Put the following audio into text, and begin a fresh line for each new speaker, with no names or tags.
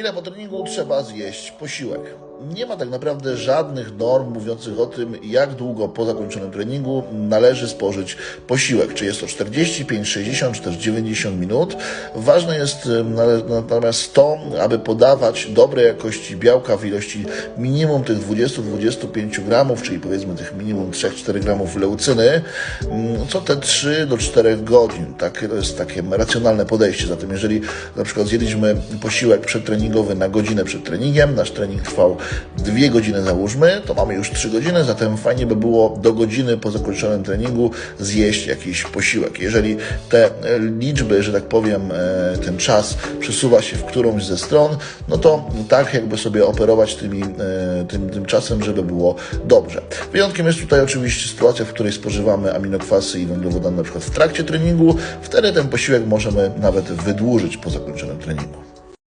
ile po treningu trzeba zjeść posiłek. Nie ma tak naprawdę żadnych norm mówiących o tym, jak długo po zakończonym treningu należy spożyć posiłek. Czy jest to 45, 60, czy też 90 minut. Ważne jest natomiast to, aby podawać dobrej jakości białka w ilości minimum tych 20-25 gramów, czyli powiedzmy tych minimum 3-4 gramów leucyny, mm, co te 3 do 4 godzin. Tak, to jest takie racjonalne podejście. Zatem jeżeli na przykład zjedliśmy posiłek przedtreningowy na godzinę przed treningiem, nasz trening trwał 2 godziny załóżmy, to mamy już 3 godziny, zatem fajnie by było do godziny po zakończonym treningu zjeść jakiś posiłek. Jeżeli te liczby, że tak powiem, e, ten czas przesuwa się w którąś ze stron, no to tak jakby sobie operować tymi, e, tym, tym czasem, żeby było dobrze. Wyjątkiem jest tutaj oczywiście sytuacja, w której spożywamy aminokwasy i węglowodany na przykład w trakcie treningu. Wtedy ten posiłek możemy nawet wydłużyć po zakończonym treningu.